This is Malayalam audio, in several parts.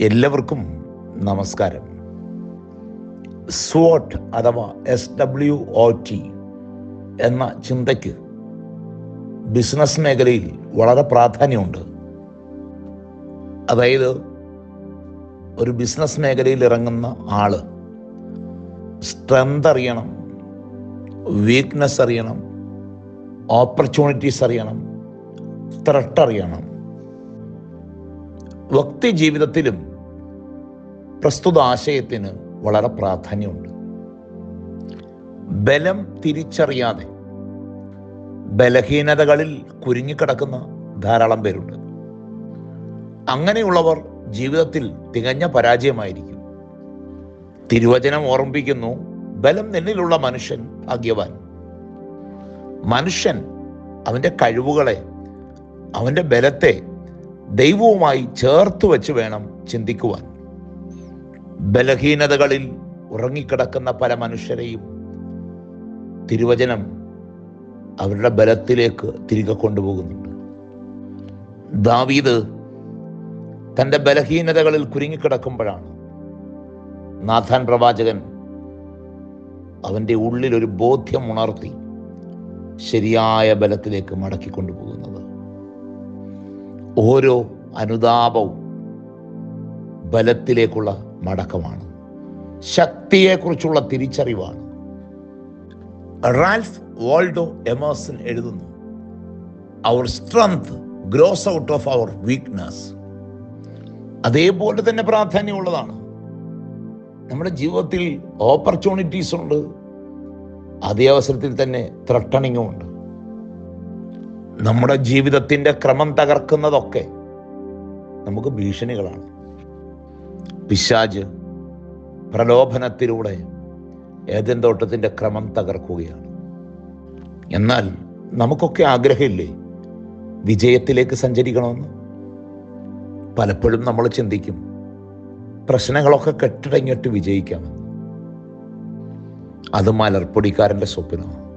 എല്ലാവർക്കും നമസ്കാരം. സ്വോട്ട് അഥവാ എസ് ഡബ്ല്യു ഒ ടി എന്ന ചിന്തയ്ക്ക് ബിസിനസ് മേഖലയിൽ വളരെ പ്രാധാന്യമുണ്ട്. അതായത് ഒരു ബിസിനസ് മേഖലയിൽ ഇറങ്ങുന്ന ആൾ സ്ട്രെങ്ത് അറിയണം വീക്ക്നെസ് അറിയണം ഓപ്പർച്യൂണിറ്റീസ് അറിയണം ത്രട്ട് അറിയണം. വ്യക്തി ജീവിതത്തിലും പ്രസ്തുത ആശയത്തിന് വളരെ പ്രാധാന്യമുണ്ട്. ബലം തിരിച്ചറിയാതെ ബലഹീനതകളിൽ കുരുങ്ങിക്കിടക്കുന്ന ധാരാളം പേരുണ്ട്. അങ്ങനെയുള്ളവർ ജീവിതത്തിൽ തികഞ്ഞ പരാജയമായിരിക്കും. തിരുവചനം ഓർമ്മിപ്പിക്കുന്നു ബലം നിന്നിലുള്ള മനുഷ്യൻ ഭാഗ്യവാൻ. മനുഷ്യൻ അവന്റെ കഴിവുകളെ അവന്റെ ബലത്തെ ദൈവവുമായി ചേർത്ത് വെച്ച് വേണം ചിന്തിക്കുവാൻ. ബലഹീനതകളിൽ ഉറങ്ങിക്കിടക്കുന്ന പല മനുഷ്യരെയും തിരുവചനം അവരുടെ ബലത്തിലേക്ക് തിരികെ കൊണ്ടുപോകുന്നുണ്ട്. ദാവീദ് തന്റെ ബലഹീനതകളിൽ കുരുങ്ങിക്കിടക്കുമ്പോഴാണ് നാഥാൻ പ്രവാചകൻ അവന്റെ ഉള്ളിൽ ഒരു ബോധ്യം ഉണർത്തി ശരിയായ ബലത്തിലേക്ക് മടക്കി കൊണ്ടുപോകുന്നത് ഓരോ അനുതാപവും ബലത്തിലേക്കുള്ള മടക്കമാണ്. ശക്തിയെക്കുറിച്ചുള്ള തിരിച്ചറിവാണ്. റാൽഫ് വാൾഡോ എമേഴ്സൺ എഴുതുന്നു our strength grows out of our weakness അതേപോലെ തന്നെ പ്രാധാന്യമുള്ളതാണ്. നമ്മുടെ ജീവിതത്തിൽ ഓപ്പർച്യൂണിറ്റീസ് ഉണ്ട്. അതേ അവസരത്തിൽ തന്നെ ത്രട്ടണിങ്ങും ഉണ്ട്. നമ്മുടെ ജീവിതത്തിന്റെ ക്രമം തകർക്കുന്നതൊക്കെ നമുക്ക് ഭീഷണികളാണ്. പിശാജ് പ്രലോഭനത്തിലൂടെ ഏതൻ തോട്ടത്തിന്റെ ക്രമം തകർക്കുകയാണ്. എന്നാൽ നമുക്കൊക്കെ ആഗ്രഹമില്ലേ വിജയത്തിലേക്ക് സഞ്ചരിക്കണമെന്ന്? പലപ്പോഴും നമ്മൾ ചിന്തിക്കും പ്രശ്നങ്ങളൊക്കെ കെട്ടടങ്ങിയിട്ട് വിജയിക്കാമെന്ന്. അത് മലർപ്പൊടിക്കാരന്റെ സ്വപ്നമാണ്.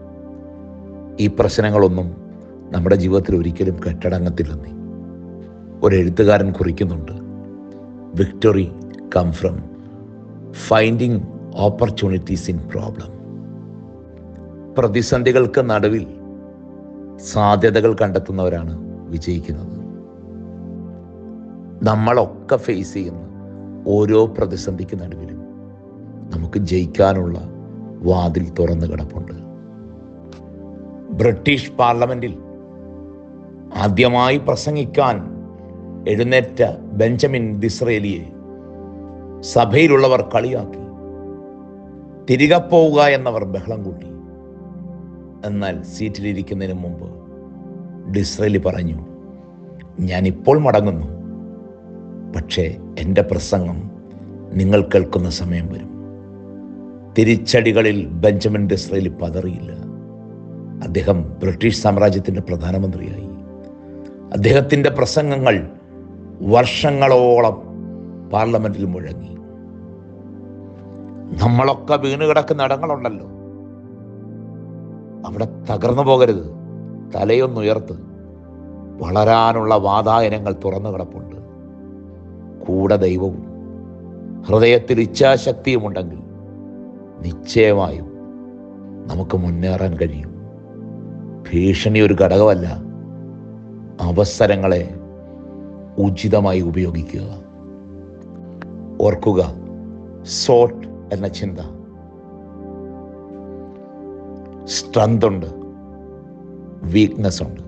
ഈ പ്രശ്നങ്ങളൊന്നും നമ്മുടെ ജീവിതത്തിൽ ഒരിക്കലും കെട്ടടങ്ങത്തില്ലെന്നേ. ഒരു എഴുത്തുകാരൻ കുറിക്കുന്നുണ്ട് victory come from finding opportunities in problem പ്രതിസന്ധികൾക്ക് നടുവിൽ സാധ്യതകൾ കണ്ടെത്തുന്നവരാണ് വിജയിക്കുന്നത്. നമ്മളൊക്കെ ഫേസ് ചെയ്യുന്ന ഓരോ പ്രതിസന്ധിക്ക് നടുവിലും നമുക്ക് ജയിക്കാനുള്ള വാതിൽ തുറന്നു കിടപ്പുണ്ട്. ബ്രിട്ടീഷ് പാർലമെന്റിൽ ആദ്യമായി പ്രസംഗിക്കാൻ എഴുന്നേറ്റ ബെഞ്ചമിൻ ദിസ്രേലിയെ സഭയിലുള്ളവർ കളിയാക്കി. തിരികെ പോവുക എന്നവർ ബഹളം കൂട്ടി. എന്നാൽ സീറ്റിലിരിക്കുന്നതിന് മുമ്പ് ഡിസ്രേലി പറഞ്ഞു ഞാനിപ്പോൾ മടങ്ങുന്നു. പക്ഷേ എന്റെ പ്രസംഗം നിങ്ങൾ കേൾക്കുന്ന സമയം വരും. തിരിച്ചടികളിൽ ബെഞ്ചമിൻ ഡിസ്രേലി പതറിയില്ല. അദ്ദേഹം ബ്രിട്ടീഷ് സാമ്രാജ്യത്തിന്റെ പ്രധാനമന്ത്രിയായി. അദ്ദേഹത്തിന്റെ പ്രസംഗങ്ങൾ വർഷങ്ങളോളം പാർലമെന്റിൽ മുഴങ്ങി. നമ്മളൊക്കെ വീണ് കിടക്കുന്ന ഇടങ്ങളുണ്ടല്ലോ. അവിടെ തകർന്നു പോകരുത്. തലയൊന്നുയർത്ത്. വളരാനുള്ള വാതായനങ്ങൾ തുറന്നു കിടപ്പുണ്ട്. കൂടെ ദൈവവും ഹൃദയത്തിൽ ഇച്ഛാശക്തിയുമുണ്ടെങ്കിൽ നിശ്ചയമായും നമുക്ക് മുന്നേറാൻ കഴിയും. ഭീഷണി ഒരു ഘടകമല്ല. അവസരങ്ങളെ ഉചിതമായി ഉപയോഗിക്കുക. ഓർക്കുക സോട്ട് എന്ന ചിന്ത. സ്ട്രെങ്ത് ഉണ്ട്. വീക്ക്നെസ് ഉണ്ട്.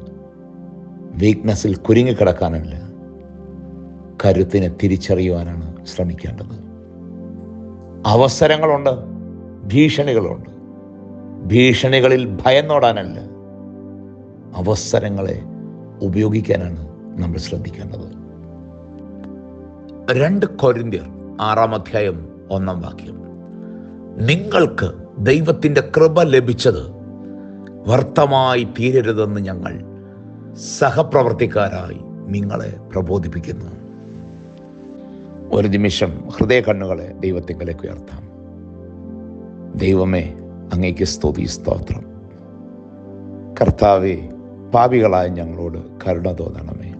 വീക്ക്നെസ്സിൽ കുരുങ്ങിക്കിടക്കാനല്ല. കരുത്തിനെ തിരിച്ചറിയുവാനാണ് ശ്രമിക്കേണ്ടത്. അവസരങ്ങളുണ്ട് ഭീഷണികളുണ്ട്. ഭീഷണികളിൽ ഭയന്നോടാനല്ല അവസരങ്ങളെ ഉപയോഗിക്കാനാണ് നമ്മൾ ശ്രദ്ധിക്കേണ്ടത്. രണ്ട് കൊരിന്ത്യർ ആറാം അധ്യായം ഒന്നാം വാക്യം. നിങ്ങൾക്ക് ദൈവത്തിന്റെ കൃപ ലഭിച്ചത് വർത്തമായി തീരരുതെന്ന് ഞങ്ങൾ സഹപ്രവർത്തിക്കാരായി നിങ്ങളെ പ്രബോധിപ്പിക്കുന്നു. ഒരു നിമിഷം ഹൃദയ കണ്ണുകളെ ദൈവത്തിങ്കലേക്ക് ഉയർത്താം. ദൈവമേ അങ്ങേക്ക് സ്തുതി സ്തോത്രം. കർത്താവെ പാപികളായ ഞങ്ങളോട് കരുണ തോന്നണമേ.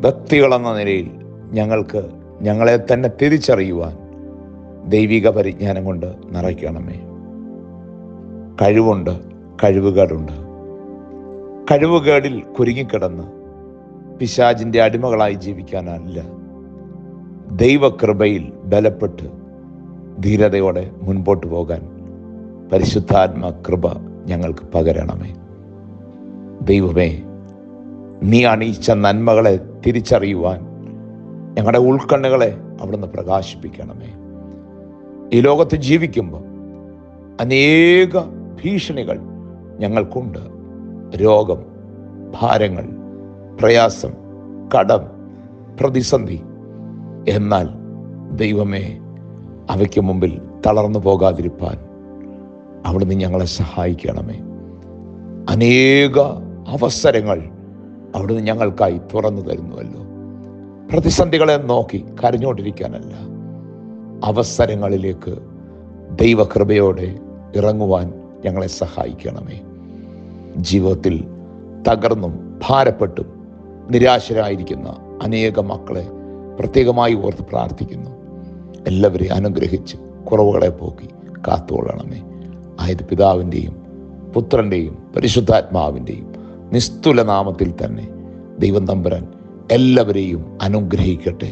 ഭക്തികളെന്ന നിലയിൽ ഞങ്ങൾക്ക് ഞങ്ങളെ തന്നെ തിരിച്ചറിയുവാൻ ദൈവിക പരിജ്ഞാനം കൊണ്ട് നിറയ്ക്കണമേ. കഴിവുണ്ട് കഴിവുകേടുണ്ട്. കഴിവുകേടിൽ കുരുങ്ങിക്കിടന്ന് പിശാജിന്റെ അടിമകളായി ജീവിക്കാനല്ല ദൈവകൃപയിൽ ബലപ്പെട്ട് ധീരതയോടെ മുൻപോട്ട് പോകാൻ പരിശുദ്ധാത്മ കൃപ ഞങ്ങൾക്ക് പകരണമേ. ദൈവമേ നീ അണിയിച്ച നന്മകളെ തിരിച്ചറിയുവാൻ ഞങ്ങളുടെ ഉൾക്കണ്ണുകളെ അവിടുന്ന് പ്രകാശിപ്പിക്കണമേ. ഈ ലോകത്ത് ജീവിക്കുമ്പോൾ അനേക ഭീഷണികൾ ഞങ്ങൾക്കുണ്ട്. രോഗം ഭാരങ്ങൾ പ്രയാസം കടം പ്രതിസന്ധി. എന്നാൽ ദൈവമേ അവയ്ക്ക് മുമ്പിൽ തളർന്നു പോകാതിരിപ്പാൻ അവിടുന്ന് ഞങ്ങളെ സഹായിക്കണമേ. അനേക അവസരങ്ങൾ അവിടുന്ന് ഞങ്ങൾക്കായി തുറന്നു തരുന്നുവല്ലോ. പ്രതിസന്ധികളെ നോക്കി കരഞ്ഞുകൊണ്ടിരിക്കാനല്ല. അവസരങ്ങളിലേക്ക് ദൈവകൃപയോടെ ഇറങ്ങുവാൻ ഞങ്ങളെ സഹായിക്കണമേ. ജീവിതത്തിൽ തകർന്നും ഭാരപ്പെട്ടും നിരാശരായിരിക്കുന്ന അനേക മക്കളെ പ്രത്യേകമായി ഓർത്ത് പ്രാർത്ഥിക്കുന്നു. എല്ലാവരെയും അനുഗ്രഹിച്ച് കുറവുകളെ പോക്കി കാത്തുകൊള്ളണമേ. ആയത് പിതാവിന്റെയും പുത്രന്റെയും പരിശുദ്ധാത്മാവിന്റെയും നിസ്തുല നാമത്തിൽ തന്നെ ദൈവം തമ്പുരാൻ എല്ലാവരെയും അനുഗ്രഹിക്കട്ടെ.